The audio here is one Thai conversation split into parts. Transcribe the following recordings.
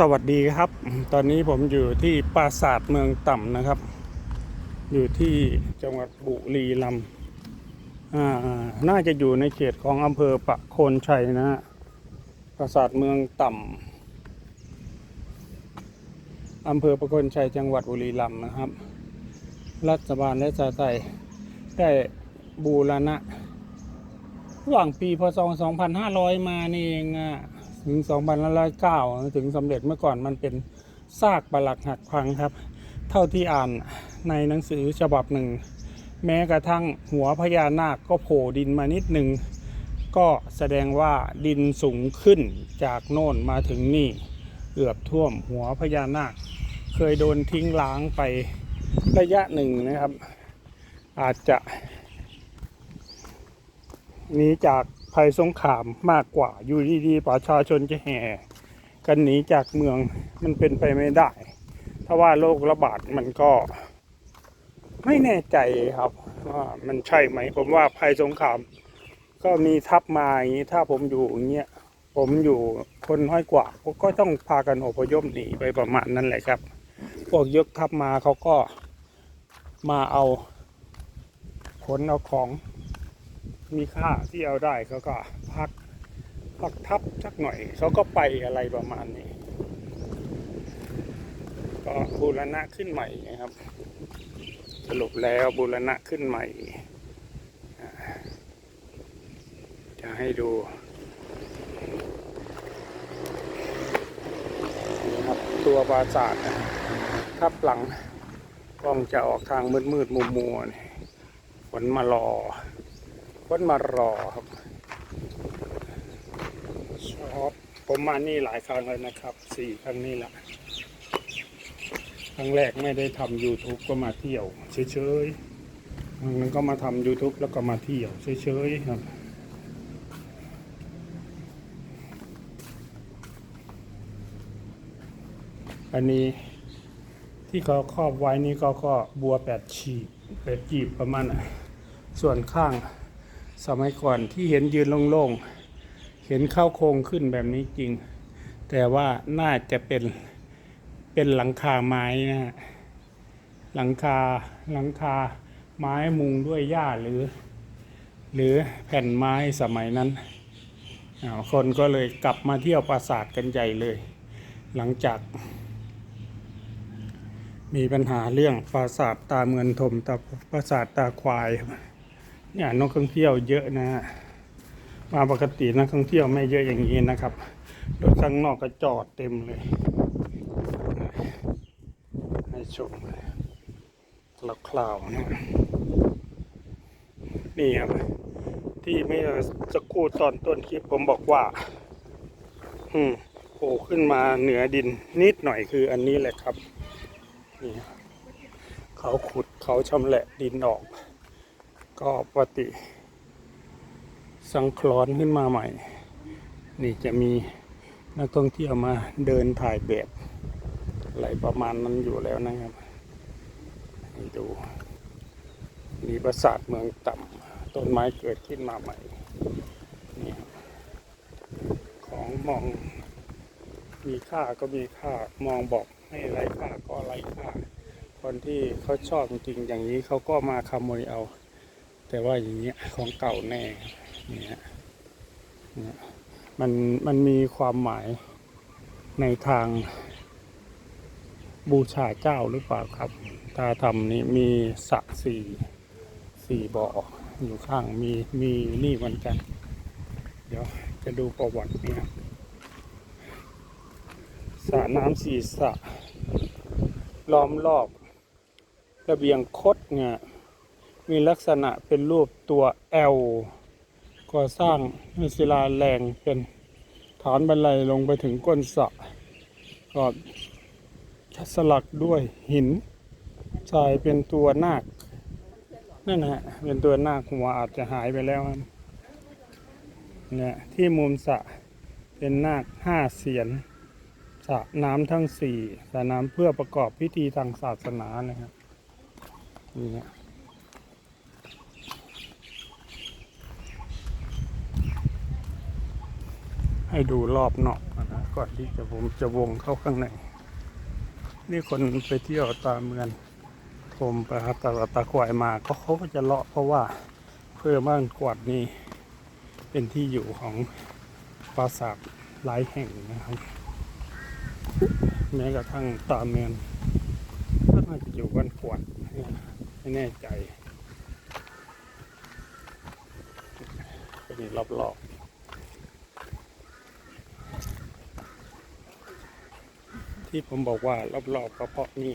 สวัสดีครับ ตอนนี้ผมอยู่ที่ปราสาทเมืองต่ำนะครับ อยู่ที่จังหวัดบุรีรัมย์น่าจะอยู่ในเขตของอำเภอปะโคนชัยนะฮะปราสาทเมืองต่ำอำเภอปะโคนชัยจังหวัดบุรีรัมย์นะครับ รัฐบาลและชาติไทยได้บูรณะระหว่างปีพศ 2500 มานี่เองอะ ถึง2509 ถึงสำเร็จเมื่อก่อนมันเป็นซากปรักหักพังครับ เท่าที่อ่านในหนังสือฉบับหนึ่ง แม้กระทั่งหัวพญานาคก็โผล่ดินมานิดหนึ่ง ก็แสดงว่าดินสูงขึ้นจากโน่นมาถึงนี่เกือบท่วมหัวพญานาค เคยโดนทิ้งล้างไประยะหนึ่งนะครับ อาจจะหนีจาก ภัยสงครามมากกว่า อยู่ดีๆประชาชนจะแห่ กันหนีจากเมืองมันเป็นไปไม่ได้ ถ้าว่าโรคระบาดมันก็ ไม่แน่ใจครับว่ามันใช่ไหม ผมว่าภัยสงครามก็มีทัพมาอย่างนี้ถ้าผมอยู่อย่างเงี้ยผมอยู่คนน้อยกว่าก็ต้องพากันอพยพหนีไปประมาณนั้นแหละครับ พวกยกทัพมาเขาก็มาเอาขนเอาของ มีค่าที่เอาได้เขาก็พักพักทับสักหน่อยเขาก็ไปอะไรประมาณนี้ ก็บูรณะขึ้นใหม่นะครับ สรุปแล้วบูรณะขึ้นใหม่ จะให้ดูนี่ครับตัวปราสาททับหลังกล้องจะออกทางมืดมืดมัวมัวๆนี่ฝนมารอ คนมารอครับชอบผมมานี่หลายครั้งแล้วนะครับสี่ครั้งนี้ละครั้งแรกไม่ได้ทำ YouTube ก็มาเที่ยวเฉยๆครั้งนั้นก็มาทำ YouTube แล้วก็มาเที่ยวเฉยๆครับอันนี้ที่เขาครอบไว้นี่ก็ก็บัวแปดฉีบแปดจีบประมาณน่ะส่วนข้าง สมัยก่อนที่เห็นยืนโล่งๆ เห็นเข้าโครงขึ้นแบบนี้จริง แต่ว่าน่าจะเป็นเป็นหลังคาไม้นะฮะ หลังคาหลังคาไม้มุงด้วยหญ้าหรือ หรือแผ่นไม้สมัยนั้น คนก็เลยกลับมาเที่ยวปราสาทกันใหญ่เลย หลังจาก มีปัญหาเรื่องปราสาทตาเมือนถมตาปราสาทตาควายครับ เนี่ยนักท่องเที่ยวเยอะนะฮะมาปกตินักท่องเที่ยวไม่เยอะอย่างนี้นะครับรถข้างนอกก็จอดเต็มเลย ให้ชมเลยคลาวนะนี่ครับ ที่ไม่สักครู่ตอนต้นคลิปผมบอกว่า อืมโผล่ขึ้นมาเหนือดินนิดหน่อยคืออันนี้แหละครับ นี่เขาขุดเขาชำแหละดินออก ก็ปฏิสังคราะห์ขึ้นมาใหม่ นี่จะมีนักท่องเที่ยวมาเดินถ่ายแบบอะไรประมาณนั้นอยู่แล้วนะครับให้ดู มีปราสาทเมืองต่ำต้นไม้เกิดขึ้นมาใหม่นี่ของมองมีค่าก็มีค่ามองบอกให้ไรค่าก็ไรค่าคนที่เขาชอบจริงๆอย่างนี้เขาก็มาขโมยเอา แต่ว่าอย่างเงี้ยของเก่าแน่เนี่ยเนี่ยมันมันมีความหมายในทางบูชาเจ้าหรือเปล่าครับ ตาทำนี่มีสระสี่สี่บ่ออยู่ข้างมีมีนี่เหมือนกัน เดี๋ยวจะดูประวัติเนี่ยสระน้ำสี่สระล้อมรอบระเบียงคดเนี่ย มีลักษณะเป็นรูปตัว L ก่อสร้างด้วยศิลาแรงเป็นฐานบันไดลงไปถึงก้นสระก็สลักด้วยหินทรายเป็นตัวนาคนั่นฮะเป็นตัวนาคหัวอาจจะหายไปแล้วเนี่ยที่มุมสระเป็นนาคห้าเสียนสระน้ำทั้งสี่สระน้ำเพื่อประกอบพิธีทางศาสนานะครับนี่ฮะ ให้ดูรอบนอกนะก่อนที่จะผมจะวงเข้าข้างใน นี่คนไปเที่ยวตามเมืองโทมไปครับตาตาควายมาก็เขาก็จะเลาะเพราะว่าเพื่อบ้านกวาดนี่เป็นที่อยู่ของปราสาทหลายแห่งนะครับ แม้กระทั่งตามเมืองก็น่าจะอยู่บ้านกวาดเนี่ยไม่แน่ใจเป็นรอบๆ ที่ผมบอกว่ารอบๆก็เพาะนี่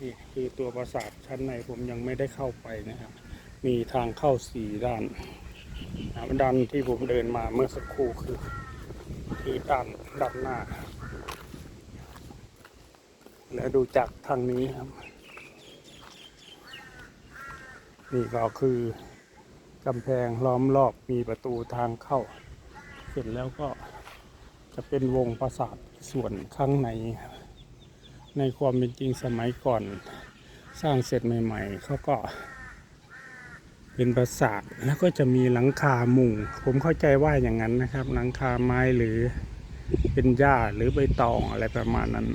นี่คือตัวปราสาทชั้นในผมยังไม่ได้เข้าไปนะครับ มีทางเข้าสี่ด้านด้านที่ผมเดินมาเมื่อสักครู่คือคือด้านด้านหน้า แล้วดูจากทางนี้ครับ นี่ก็คือกำแพงล้อมรอบมีประตูทางเข้า เสร็จแล้วก็ จะเป็นวงปราสาทส่วนข้างใน ในความเป็นจริงสมัยก่อน สร้างเสร็จใหม่ ๆเขาก็เป็นปราสาทแล้วก็จะมีหลังคามุง ผมเข้าใจว่าอย่างนั้นนะครับ หลังคาไม้หรือเป็นหญ้าหรือใบตองอะไรประมาณนั้น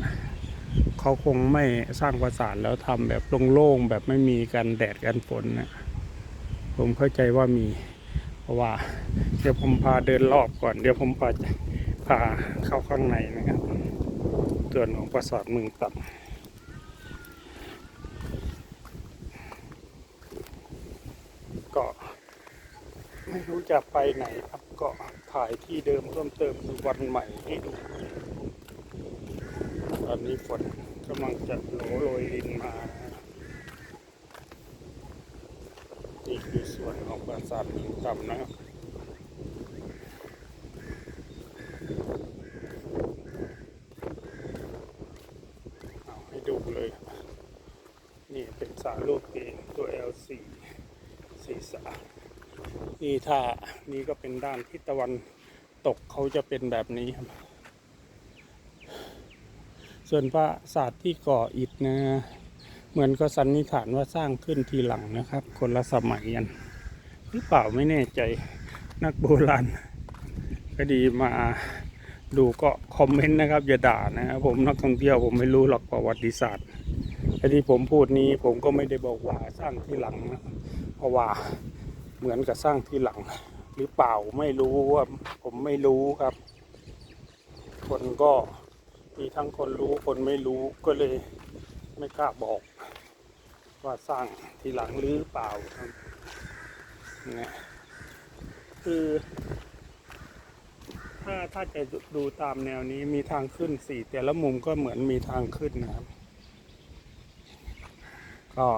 เขาคงไม่สร้างปราสาทแล้วทำแบบโล่งๆแบบไม่มีกันแดดกันฝนนะผมเข้าใจว่ามี เพราะว่า เดี๋ยวผมพาเดินรอบก่อน เดี๋ยวผมพา พาเข้าข้างในนะครับส่วนองปราสาทมืองต่ำก็ไม่รู้จะไปไหนครับก็ถ่ายที่เดิมเพิ่มเติมคือวันใหม่ให้ดู ตอนนี้ฝนกำลังจะโหลโรยลินมานะนี่คือส่วนของปราสาทหินต่ำนะครับเอาให้ดูเลย นี่ เป็นสาลูกเองตัว L4 สีสานี่ถ้านี่ก็เป็นด้านทิศตะวันตกเขาจะเป็นแบบนี้ครับ ส่วนปราสาทที่ก่ออิฐนะ เหมือนก็สันนิษฐานว่าสร้างขึ้นทีหลังนะครับ คนละสมัยกันหรือเปล่าไม่แน่ใจนักโบราณก็ดีมาดูก็คอมเมนต์นะครับ อย่าด่านะครับผมนักท่องเที่ยวผมไม่รู้หรอกประวัติศาสตร์ ไอ้ที่ผมพูดนี้ผมก็ไม่ได้บอกว่าสร้างที่หลังนะเพราะว่าเหมือนกับสร้างที่หลัง หรือเปล่าไม่รู้ว่าผมไม่รู้ครับ คนก็มีทั้งคนรู้คนไม่รู้ก็เลยไม่กล้าบอก ว่าสร้างทีหลังหรือเปล่าครับนะคือถ้าถ้าจะดูตามแนวนี้มีทางขึ้นสี่แต่ละมุมก็เหมือนมีทางขึ้นนะครับ ก็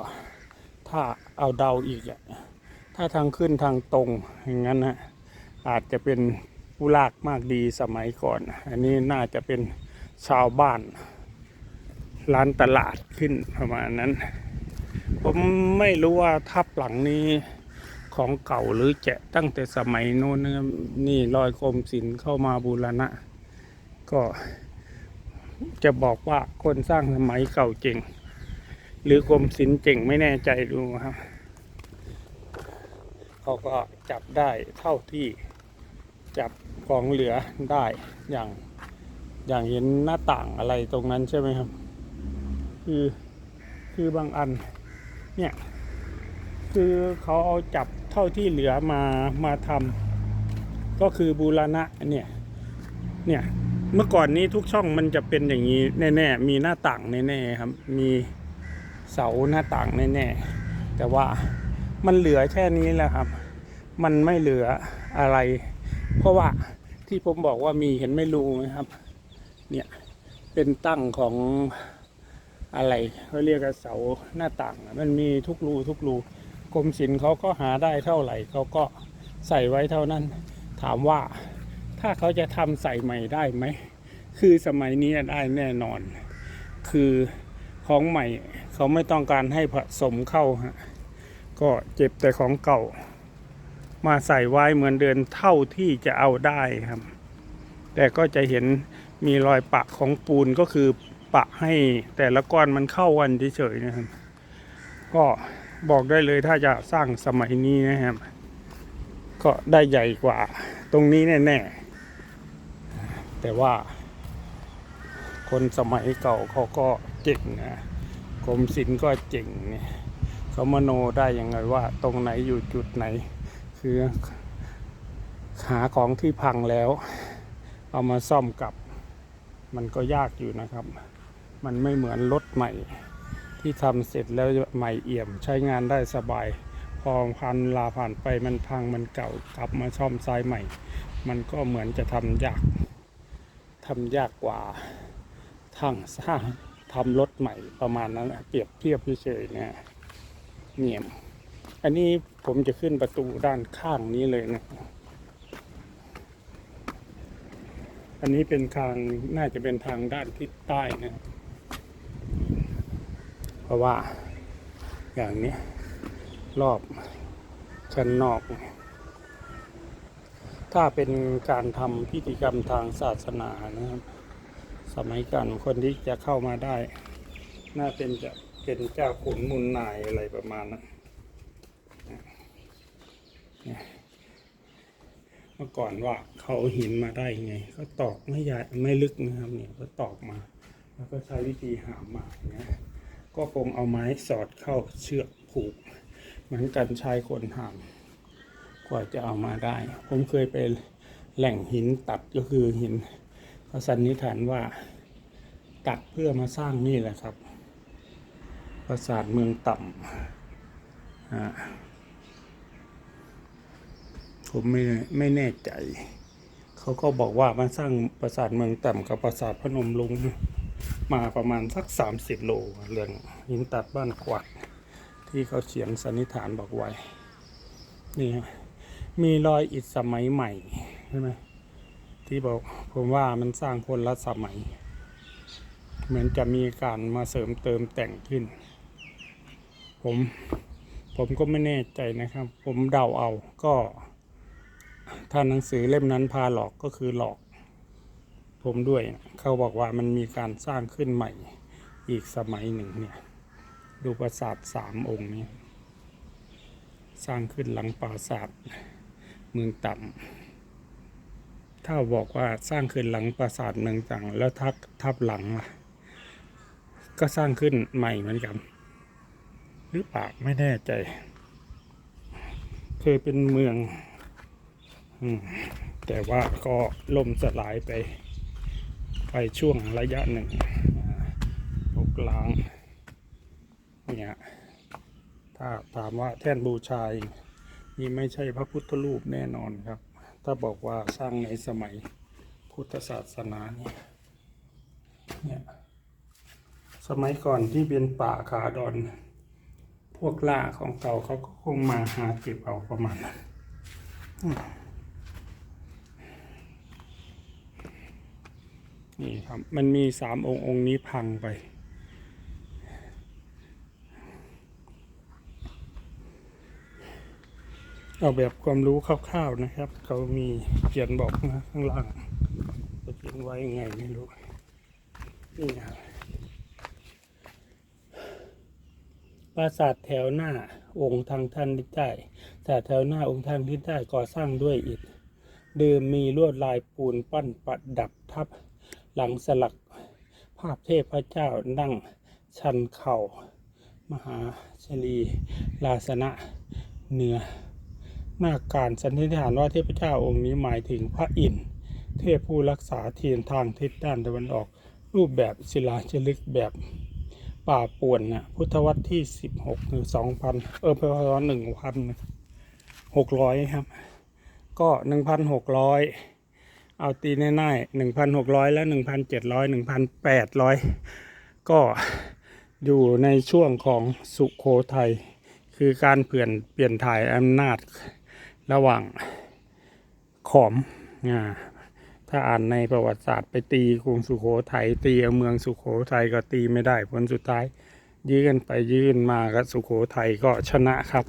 ถ้าเอาเดาอีกอะถ้าทางขึ้นทางตรงอย่างนั้นนะอาจจะเป็นผู้ลากมากดีสมัยก่อน อันนี้น่าจะเป็นชาวบ้าน ร้านตลาดขึ้นประมาณนั้น ผมไม่รู้ว่าทับหลังนี้ของเก่าหรือแจะตั้งแต่สมัยโน้นนะครับนี่รอยกรมศิลป์เข้ามาบูรณะ ก็จะบอกว่าคนสร้างสมัยเก่าเจ๋ง หรือกรมศิลป์เจ๋งไม่แน่ใจดูครับ เขาก็จับได้เท่าที่จับของเหลือได้อย่างอย่างเห็นหน้าต่างอะไรตรงนั้นใช่ไหมครับ คือคือบางอันเนี่ยคือเขาเอาจับเท่าที่เหลือมามาทำก็คือบูรณะเนี่ยเนี่ยเมื่อก่อนนี้ทุกช่องมันจะเป็นอย่างนี้แน่ๆมีหน้าต่างแน่ๆครับมี เสาหน้าต่างแน่ๆแต่ว่ามันเหลือแค่นี้แหละครับ มันไม่เหลืออะไร เพราะว่าที่ผมบอกว่ามีเห็นไม่รู้ไหมครับ เนี่ยเป็นตั้งของอะไรเขาเรียกว่าเสาหน้าต่าง มันมีทุกรูทุกรูกรมศิลป์เขาก็หาได้เท่าไหร่เขาก็ใส่ไว้เท่านั้น ถามว่าถ้าเขาจะทำใส่ใหม่ได้ไหม คือสมัยนี้ได้แน่นอน คือของใหม่ เขาไม่ต้องการให้ผสมเข้าฮะก็เจ็บแต่ของเก่า มาใส่ไว้เหมือนเดินเท่าที่จะเอาได้ครับ แต่ก็จะเห็นมีรอยปะของปูนก็คือปะให้แต่ละก้อนมันเข้ากันเฉยๆนะครับ ก็บอกได้เลยถ้าจะสร้างสมัยนี้นะครับ ก็ได้ใหญ่กว่าตรงนี้แน่ๆแต่ว่าคนสมัยเก่าเขาก็เจ๋งนะ กรมศิลป์ก็เจ๋งเนี่ยเขามโนได้ยังไงว่า ตรงไหนอยู่จุดไหน คือหาของที่พังแล้ว เอามาซ่อมกลับ มันก็ยากอยู่นะครับ มันไม่เหมือนรถใหม่ ที่ทำเสร็จแล้วใหม่เอี่ยมใช้งานได้สบาย พอพันลาผ่านไปมันพังมันเก่ากลับมาซ่อมซ้ายใหม่ มันก็เหมือนจะทำยากทำยากกว่าทางสร้าง ทำรถใหม่ประมาณนั้นเปรียบเทียบเฉยๆนะเนี่ยอันนี้ผมจะขึ้นประตูด้านข้างนี้เลยนะ อันนี้เป็นทางน่าจะเป็นทางด้านทิศใต้นะ เพราะว่าอย่างนี้รอบชั้นนอก ถ้าเป็นการทำพิธีกรรมทางศาสนานะครับ สมัยก่อนคนที่จะเข้ามาได้ น่าเป็นจะเป็นเจ้าขุนมุนนายอะไรประมาณนั้นเมื่อก่อนว่าเขาเอาหินมาได้ไงเขาตอกไม่ใหญ่ไม่ลึกนะครับเนี่ยเขาตอกมา แล้วก็ใช้วิธีหามมาอย่างเงี้ยก็คงเอาไม้สอดเข้าเชือกผูก เหมือนกันชายคนหามกว่าจะเอามาได้ ผมเคยไปแหล่งหินตัดก็คือหิน เขาสันนิษฐานว่าตัดเพื่อมาสร้างนี่แหละครับ ปราสาทเมืองต่ำผมไม่ไม่แน่ใจ เขาก็บอกว่ามาสร้างปราสาทเมืองต่ำกับปราสาทพนมลุงมาประมาณสักสามสิบโลเรื่องหินตัดบ้านกวัดที่เขาเขียนสันนิษฐานบอกไว้ นี่ฮะมีรอยอิฐสมัยใหม่ใช่ไหม ที่บอกผมว่ามันสร้างคนละสมัย เหมือนจะมีการมาเสริมเติมแต่งขึ้น ผมผมก็ไม่แน่ใจนะครับ ผมเดาเอาก็ถ้าหนังสือเล่มนั้นพาหลอกก็คือหลอก ผมด้วยนะเขาบอกว่ามันมีการสร้างขึ้นใหม่อีกสมัยหนึ่งเนี่ย ดูปราสาทสามองค์นี้ สร้างขึ้นหลังปราสาทเมืองต่ำ ถ้าบอกว่าสร้างขึ้นหลังปราสาทเมืองต่ำแล้วทับทับหลังล่ะ ก็สร้างขึ้นใหม่เหมือนกัน หรือเปล่าไม่แน่ใจ เคยเป็นเมืองอแต่ว่าก็ล่มสลายไป ไปช่วงระยะหนึ่งลกล้างเนี่ยถ้าถามว่าแท่นบูชานี่ไม่ใช่พระพุทธรูปแน่นอนครับ ถ้าบอกว่าสร้างในสมัยพุทธศาสนาเนี่ยเนี่ยสมัยก่อนที่เป็นป่าขาดอน พวกล่าของเก่าเขาก็คงมาหาเก็บเอาประมาณนั้นนี่ครับ มันมีสามองค์องค์นี้พังไป เอาแบบความรู้คร่าวๆนะครับ เขามีเขียนบอกนะข้างล่างจะเขียนไว้ยังไงไม่รู้ นี่นะครับปราสาทแถวหน้าองค์ทางท่านทิศใต้ปราสาทแถวหน้าองค์ทางทิศใต้ก่อสร้างด้วยอิฐ เดิมมีลวดลายปูนปั้นประดับทับ หลังสลักภาพเทพเจ้านั่งชันเข่า มหาชลีลาสนะเหนือ หน้าการสันนิษฐานว่าเทพเจ้าองค์นี้หมายถึงพระอินทร์เทพผู้รักษาเทียนทางทิศด้านตะวันออก รูปแบบศิลาชลึกแบบป่าป่วนนะพุทธวรรที่ 16หรือ2,000 เออพศ1,600 ครับ ก็ 1,600 เอาตีง่ายๆ1,600 แล้ว 1,700 1,800 ก็อยู่ในช่วงของสุโขทัยคือการเปลี่ยนเปลี่ยนถ่ายอำนาจ ระหว่างขอมอ่าถ้าอ่านในประวัติศาสตร์ไปตีกรุงสุโขทัยตีเมืองสุโขทัยก็ตีไม่ได้ผลสุดท้าย ยื้อกันไปยื้อนมาก็สุโขทัยก็ชนะครับ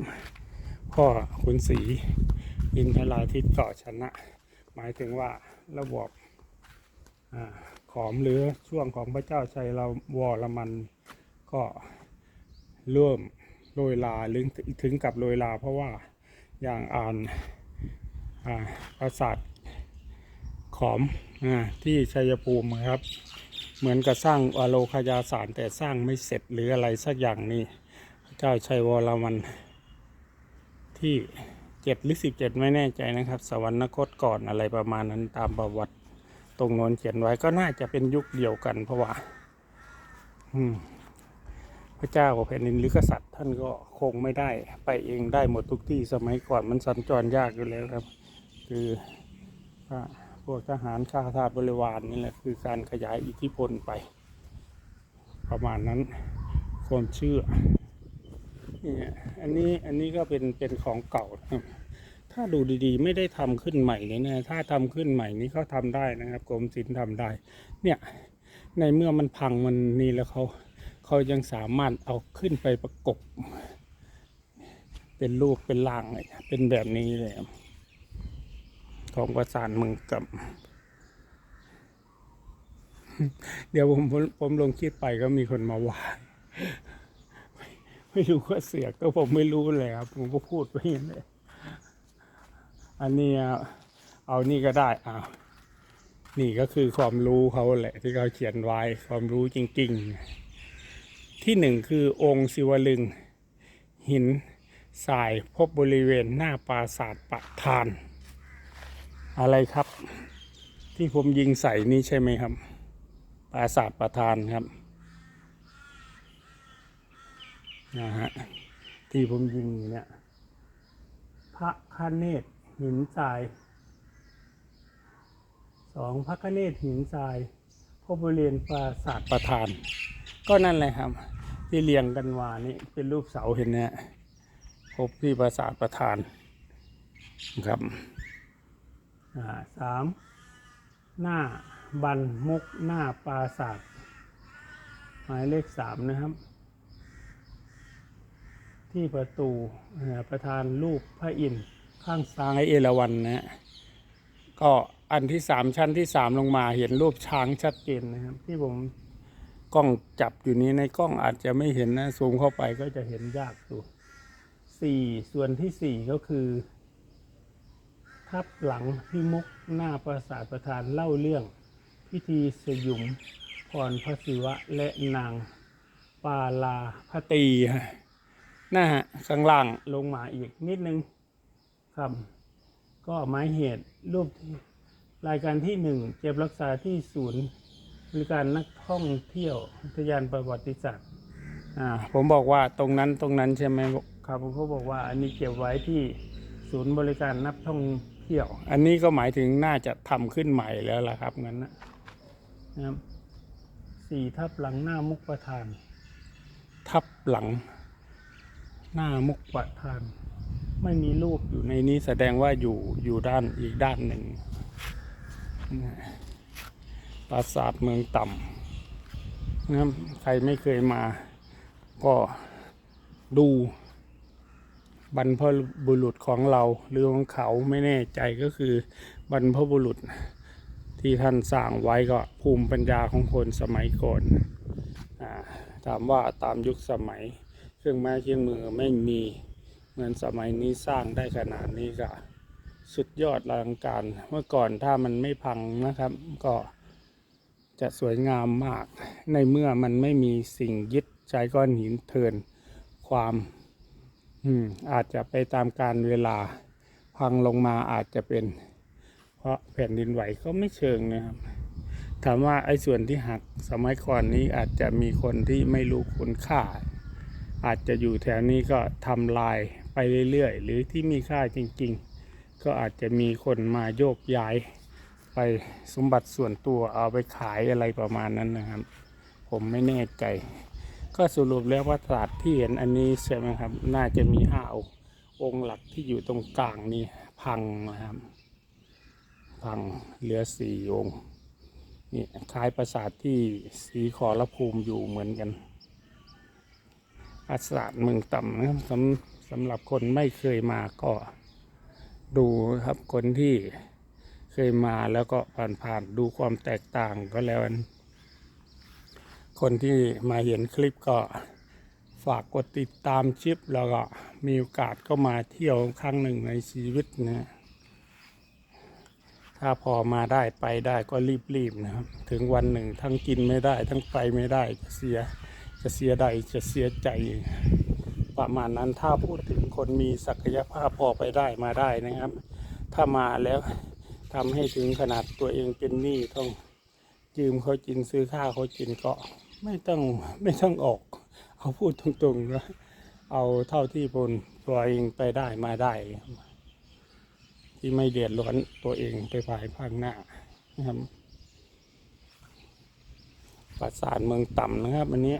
พ่อขุนศรีอินทราทิตก็ชนะ หมายถึงว่าระบบอขอมหรือช่วงของพระเจ้าชัยเราวรมันก็เริ่มโรยลาหรือถึงกับโรยลาเพราะว่า อย่างอ่านอาปราสาทขอมอที่ชัยภูมิครับ เหมือนกับสร้างอโลคยาสารแต่สร้างไม่เสร็จหรืออะไรสักอย่างนี่เจ้าชัยวรมันที่เจ็ดหรือสิบเจ็ดไม่แน่ใจนะครับ สวรรคตก่อนอะไรประมาณนั้นตามประวัติตรงโน้นเขียนไว้ก็น่าจะเป็นยุคเดียวกันเพราะว่า อืม ระเจ้าแผ่นดินหรือกษัตริย์ท่านก็คงไม่ได้ ไปเองได้หมดทุกที่สมัยก่อนมันสัญจรยากอยู่แล้วครับ คือพวกทหารข้าทาสบริวารนี่แหละคือการขยายอิทธิพลไป ประมาณนั้นความเชื่อเนี่ยอันนี้อันนี้ก็เป็นเป็นของเก่าครับถ้าดูดีๆ ไม่ได้ทำขึ้นใหม่เลยนะถ้าทำขึ้นใหม่นี้เขาทำได้นะครับกรมศิลป์ทำได้ เนี่ยในเมื่อมันพังมันนี่แล้วเขา เขายังสามารถเอาขึ้นไปประกบ เป็นรูปเป็นร่างเลยเป็นแบบนี้เลยครับของประสานเมืองกับ เดี๋ยวผมผมผมลงคลิปไปก็มีคนมาว่าไม่ไม่รู้ว่าเสียกก็ผมไม่รู้เลยครับ ผมก็พูดไปอย่างนี้อันนี้เอาเอานี่ก็ได้อ้าวนี่ก็คือความรู้เขาแหละที่เขาเขียนไว้ความรู้จริง ๆ ที่หนึ่งคือองค์ศิวลึง หินทรายพบบริเวณหน้าปราสาทปะทาน อะไรครับ ที่ผมยิงใส่นี่ใช่ไหมครับ ปราสาทประทานครับนะฮะที่ผมยิงเนี่ยพระคเนศหินทรายสองพระคเนศหินทรายพบบริเวณปราสาทประทาน ก็นั่นแหละครับ ที่เรียงกันมานี่เป็นรูปเสาเห็นไหมฮะพบที่ปราสาทประทานครับสามหน้าบันมุกหน้าปราสาทหมายเลขสามนะครับ ที่ประตูประธานรูปพระอินทร์ข้างซ้ายเอราวัณนะฮะก็อันที่สามชั้นที่สามลงมาเห็นรูปช้างชัดเจนนะครับ ที่ผม กล้องจับอยู่นี้ในกล้องอาจจะไม่เห็นนะ ซูมเข้าไปก็จะเห็นยากอยู่สี่ส่วนที่สี่ก็คือทับหลังพิมุกหน้าปราสาทประธานเล่าเรื่อง พิธีสยุมพรพระศิวะและนางปาลาพตีฮะนะฮะข้างล่างลงมาอีกนิดนึงครับ ก็หมายเหตุรูปที่รายการที่หนึ่งเก็บรักษาที่ศูนย์ บริการนักท่องเที่ยวอุทยานประวัติศาสตร์อ่าผมบอกว่าตรงนั้นตรงนั้นใช่ไหมครับผมเขาบอกว่าอันนี้เก็บไว้ที่ศูนย์บริการนักท่องเที่ยว อันนี้ก็หมายถึงน่าจะทำขึ้นใหม่แล้วล่ะครับงั้นนะนะครับสี่ทับหลังหน้ามุกประธาน ทับหลัง หน้ามุกประธาน ไม่มีรูปอยู่ในนี้แสดงว่าอยู่อยู่ด้านอีกด้านหนึ่งนะ ปราสาทเมืองต่ำนะครับใครไม่เคยมา ก็ดูบรรพบุรุษของเราหรือของเขาไม่แน่ใจก็คือบรรพบุรุษที่ท่านสร้างไว้ก็ภูมิปัญญาของคนสมัยก่อนอถามว่าตามยุคสมัย เครื่องไม้เครื่องมือไม่มีเหมือนสมัยนี้สร้างได้ขนาดนี้ก็ สุดยอดอลังการเมื่อก่อนถ้ามันไม่พังนะครับก็ จะสวยงามมาก ในเมื่อมันไม่มีสิ่งยึดใช้ก้อนหินเทินความอืมอาจจะไปตามการเวลาพังลงมาอาจจะเป็น เพราะแผ่นดินไหวก็ไม่เชิงนะครับถามว่าไอ้ส่วนที่หักสมัยก่อนนี้อาจจะมีคนที่ไม่รู้คุณค่า อาจจะอยู่แถวนี้ก็ทำลายไปเรื่อยๆ หรือที่มีค่าจริง ๆ ก็อาจจะมีคนมาโยกย้าย ไปสมบัติส่วนตัวเอาไปขายอะไรประมาณนั้นนะครับ ผมไม่แน่ใจ ก็สรุปแล้วว่าตราดที่เห็นอันนี้ใช่ไหมครับ น่าจะมีห้าองค์องค์หลักที่อยู่ตรงกลางนี่พังนะครับ พังเหลือสี่องค์นี่คล้ายปราสาทที่สีขอรภูมิอยู่เหมือนกันปราสาทเมืองต่ำนะครับสำสำหรับคนไม่เคยมาก็ดูครับคนที่ เคยมาแล้วก็ผ่านๆดูความแตกต่างก็แล้วกันคนที่มาเห็นคลิปก็ฝากกดติดตามชิปแล้วก็มีโอกาสก็มาเที่ยวครั้งหนึ่งในชีวิตนะถ้ถ้าพอมาได้ไปได้ก็รีบๆนะครับ ถึงวันหนึ่งทั้งกินไม่ได้ ทั้งไปไม่ได้จะเสียจะเสียใดจะเสียใจ ประมาณนั้นถ้าพูดถึงคนมีศักยภาพพอไปได้มาได้นะครับ ถ้ามาแล้ว ทำให้ถึงขนาดตัวเองเป็นหนี้ต้องยืมเขากินซื้อข้าวเขากินก็ไม่ต้องไม่ต้องออก เอาพูดตรงๆนะเอาเท่าที่บนตัวเองไปได้มาได้ ที่ไม่เดือดร้อนตัวเองไปภายภาคหน้านะครับปราสาทเมืองต่ำนะครับอันนี้